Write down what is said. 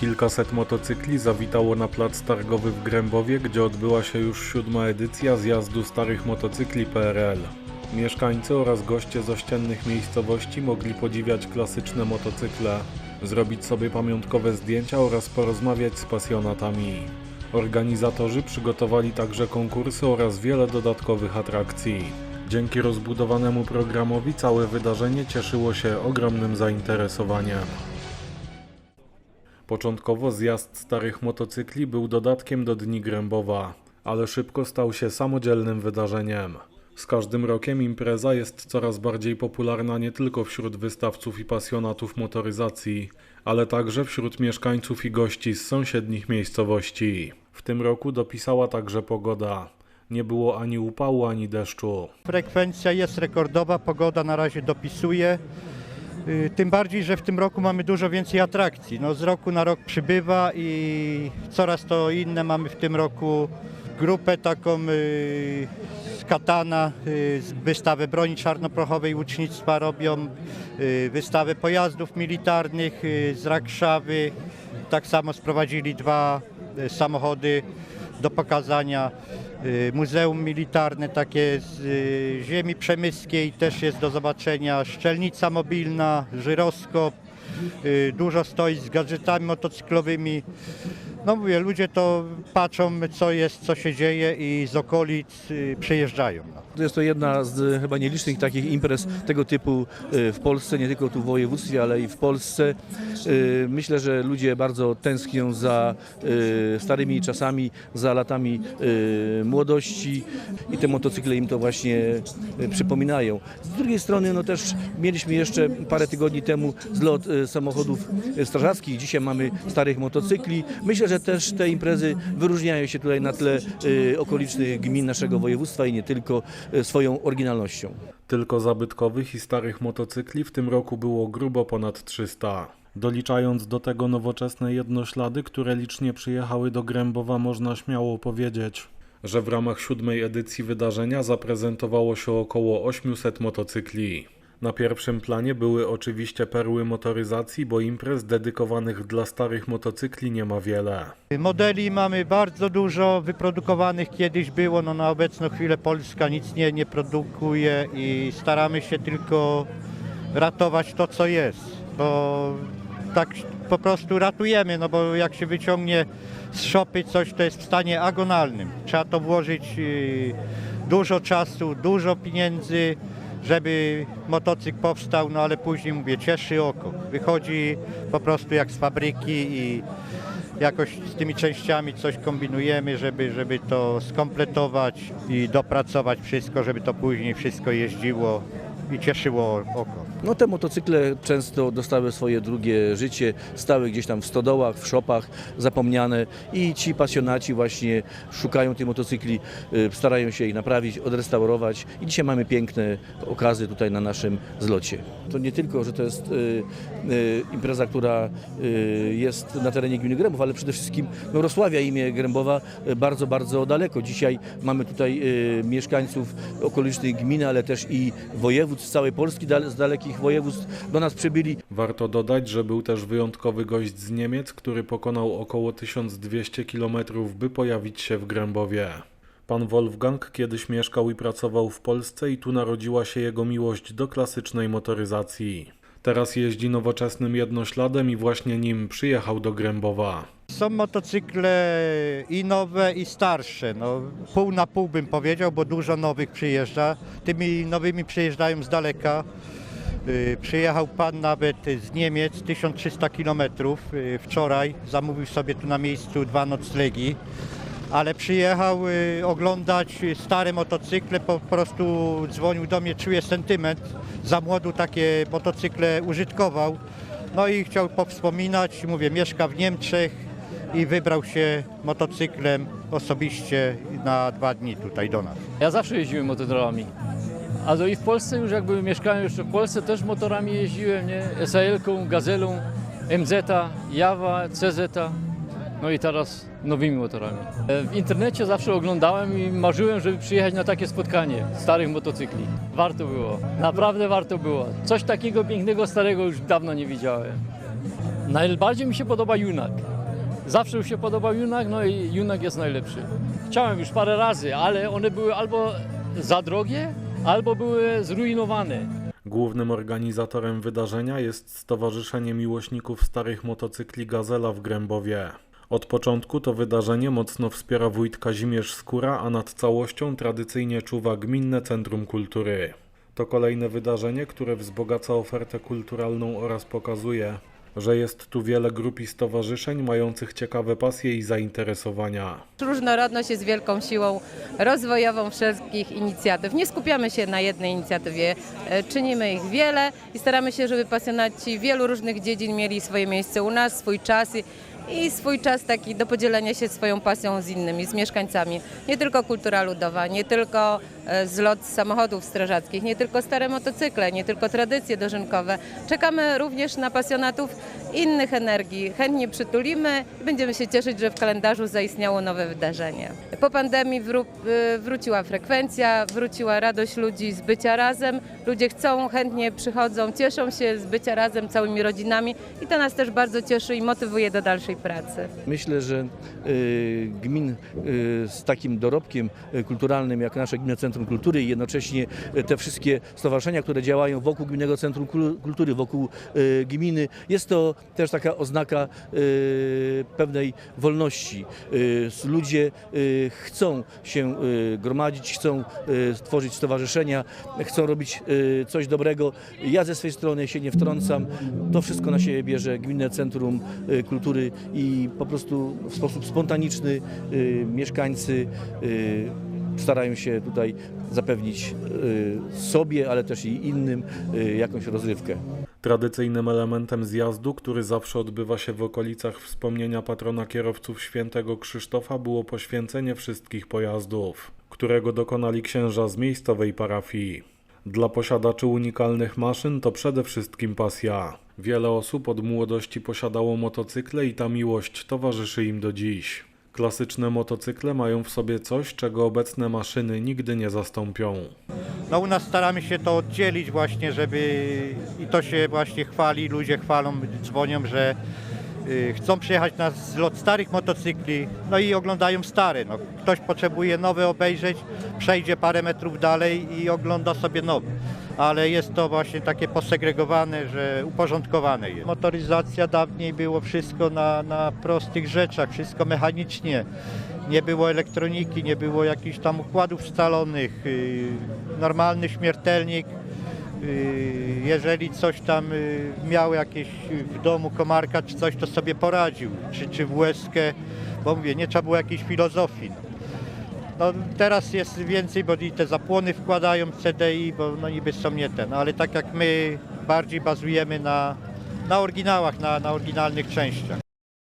Kilkaset motocykli zawitało na plac targowy w Grębowie, gdzie odbyła się już siódma edycja zjazdu starych motocykli PRL. Mieszkańcy oraz goście z ościennych miejscowości mogli podziwiać klasyczne motocykle, zrobić sobie pamiątkowe zdjęcia oraz porozmawiać z pasjonatami. Organizatorzy przygotowali także konkursy oraz wiele dodatkowych atrakcji. Dzięki rozbudowanemu programowi całe wydarzenie cieszyło się ogromnym zainteresowaniem. Początkowo zjazd starych motocykli był dodatkiem do Dni Grębowa, ale szybko stał się samodzielnym wydarzeniem. Z każdym rokiem impreza jest coraz bardziej popularna nie tylko wśród wystawców i pasjonatów motoryzacji, ale także wśród mieszkańców i gości z sąsiednich miejscowości. W tym roku dopisała także pogoda. Nie było ani upału, ani deszczu. Frekwencja jest rekordowa, pogoda na razie dopisuje. Y, Tym bardziej, że w tym roku mamy dużo więcej atrakcji. No, z roku na rok przybywa i coraz to inne mamy w tym roku. Grupę taką y, z Katana, y, wystawę broni czarnoprochowej łucznictwa robią, wystawę pojazdów militarnych z Rakszawy. Tak samo sprowadzili dwa samochody do pokazania. Y, Muzeum Militarne takie z y, ziemi przemyskiej też jest do zobaczenia. Szczelnica mobilna, żyroskop, y, dużo stoi z gadżetami motocyklowymi. No mówię, ludzie to patrzą co jest, co się dzieje i z okolic y, przyjeżdżają. No. To jest to jedna z e, chyba nielicznych takich imprez tego typu e, w Polsce, nie tylko tu w województwie, ale i w Polsce. Myślę, że ludzie bardzo tęsknią za starymi czasami, za latami młodości i te motocykle im to właśnie przypominają. Z drugiej strony no też mieliśmy jeszcze parę tygodni temu zlot samochodów strażackich, dzisiaj mamy starych motocykli. Myślę, że też te imprezy wyróżniają się tutaj na tle e, okolicznych gmin naszego województwa i nie tylko e, swoją oryginalnością. Tylko zabytkowych i starych motocykli w tym roku było grubo ponad 300. Doliczając do tego nowoczesne jednoślady, które licznie przyjechały do Grębowa, można śmiało powiedzieć, że w ramach siódmej edycji wydarzenia zaprezentowało się około 800 motocykli. Na pierwszym planie były oczywiście perły motoryzacji, bo imprez dedykowanych dla starych motocykli nie ma wiele. Modeli mamy bardzo dużo, wyprodukowanych kiedyś było, no na obecną chwilę Polska nic nie, nie produkuje i staramy się tylko ratować to, co jest, bo tak po prostu ratujemy, no bo jak się wyciągnie z szopy coś, to jest w stanie agonalnym. Trzeba to włożyć y, dużo czasu, dużo pieniędzy, żeby motocykl powstał, no ale później mówię, cieszy oko. Wychodzi po prostu jak z fabryki i jakoś z tymi częściami coś kombinujemy, żeby, żeby to skompletować i dopracować wszystko, żeby to później wszystko jeździło i cieszyło oko. No te motocykle często dostały swoje drugie życie, stały gdzieś tam w stodołach, w szopach, zapomniane i ci pasjonaci właśnie szukają tych motocykli, y, starają się ich naprawić, odrestaurować i dzisiaj mamy piękne okazy tutaj na naszym zlocie. To nie tylko, że to jest y, y, impreza, która jest na terenie gminy Grębów, ale przede wszystkim no, rozsławia imię Grębowa bardzo, bardzo daleko. Dzisiaj mamy tutaj mieszkańców okolicznych gmin, ale też i województw z całej Polski, z dalekich województw do nas przybyli. Warto dodać, że był też wyjątkowy gość z Niemiec, który pokonał około 1200 km, by pojawić się w Grębowie. Pan Wolfgang kiedyś mieszkał i pracował w Polsce i tu narodziła się jego miłość do klasycznej motoryzacji. Teraz jeździ nowoczesnym jednośladem i właśnie nim przyjechał do Grębowa. Są motocykle i nowe, i starsze. No, pół na pół bym powiedział, bo dużo nowych przyjeżdża. Tymi nowymi przyjeżdżają z daleka. Y, Przyjechał pan nawet z Niemiec, 1300 km wczoraj. Zamówił sobie tu na miejscu dwa noclegi. Ale przyjechał y, oglądać stare motocykle, po prostu dzwonił do mnie, czuje sentyment. Za młodu takie motocykle użytkował. No i chciał powspominać, mówię, mieszka w Niemczech i wybrał się motocyklem osobiście na dwa dni tutaj do nas. Ja zawsze jeździłem motorami. A i w Polsce już jakby mieszkałem jeszcze w Polsce też motorami jeździłem, nie? SAL-ką, Gazelą, MZ, Jawa, CZ. No i teraz nowymi motorami. E, W internecie zawsze oglądałem i marzyłem, żeby przyjechać na takie spotkanie starych motocykli. Warto było, naprawdę warto było. Coś takiego pięknego, starego już dawno nie widziałem. Najbardziej mi się podoba Junak. Zawsze mi się podobał Junak, no i Junak jest najlepszy. Chciałem już parę razy, ale one były albo za drogie, albo były zrujnowane. Głównym organizatorem wydarzenia jest Stowarzyszenie Miłośników Starych Motocykli Gazela w Grębowie. Od początku to wydarzenie mocno wspiera wójt Kazimierz Skóra, a nad całością tradycyjnie czuwa Gminne Centrum Kultury. To kolejne wydarzenie, które wzbogaca ofertę kulturalną oraz pokazuje, że jest tu wiele grup i stowarzyszeń mających ciekawe pasje i zainteresowania. Różnorodność jest wielką siłą rozwojową wszystkich inicjatyw. Nie skupiamy się na jednej inicjatywie, e, czynimy ich wiele i staramy się, żeby pasjonaci wielu różnych dziedzin mieli swoje miejsce u nas, swój czas i, swój czas taki do podzielenia się swoją pasją z innymi, z mieszkańcami. Nie tylko kultura ludowa, nie tylko e, zlot samochodów strażackich, nie tylko stare motocykle, nie tylko tradycje dożynkowe. Czekamy również na pasjonatów innych energii. Chętnie przytulimy i będziemy się cieszyć, że w kalendarzu zaistniało nowe wydarzenie. Po pandemii wró- y, wróciła frekwencja, wróciła radość ludzi z bycia razem. Ludzie chcą, chętnie przychodzą, cieszą się z bycia razem całymi rodzinami i to nas też bardzo cieszy i motywuje do dalszej pracy. Myślę, że y, gmin y, z takim dorobkiem y, kulturalnym jak nasze Gminne Centrum Kultury i jednocześnie te wszystkie stowarzyszenia, które działają wokół Gminnego Centrum Kul- Kultury, wokół gminy, jest to też taka oznaka pewnej wolności. Ludzie chcą się gromadzić, chcą tworzyć stowarzyszenia, chcą robić coś dobrego. Ja ze swojej strony się nie wtrącam. To wszystko na siebie bierze Gminne Centrum Kultury i po prostu w sposób spontaniczny y, mieszkańcy y, starają się tutaj zapewnić y, sobie, ale też i innym jakąś rozrywkę. Tradycyjnym elementem zjazdu, który zawsze odbywa się w okolicach wspomnienia patrona kierowców świętego Krzysztofa, było poświęcenie wszystkich pojazdów, którego dokonali księża z miejscowej parafii. Dla posiadaczy unikalnych maszyn to przede wszystkim pasja. Wiele osób od młodości posiadało motocykle i ta miłość towarzyszy im do dziś. Klasyczne motocykle mają w sobie coś, czego obecne maszyny nigdy nie zastąpią. No u nas staramy się to oddzielić właśnie, żeby i to się właśnie chwali, ludzie chwalą, dzwonią, że chcą przyjechać na zlot starych motocykli, no i oglądają stare. No, ktoś potrzebuje nowe obejrzeć, przejdzie parę metrów dalej i ogląda sobie nowe. Ale jest to właśnie takie posegregowane, że uporządkowane jest. Motoryzacja dawniej było wszystko na, na prostych rzeczach, wszystko mechanicznie. Nie było elektroniki, nie było jakichś tam układów scalonych, yy, normalny śmiertelnik. Yy, Jeżeli coś tam yy, miał jakieś yy, w domu komarka czy coś, to sobie poradził, czy, czy w łezkę, bo mówię, nie trzeba było jakiejś filozofii. No, teraz jest więcej, bo i te zapłony wkładają CDI, bo no niby są nie ten, ale tak jak my bardziej bazujemy na, na oryginałach, na, na oryginalnych częściach.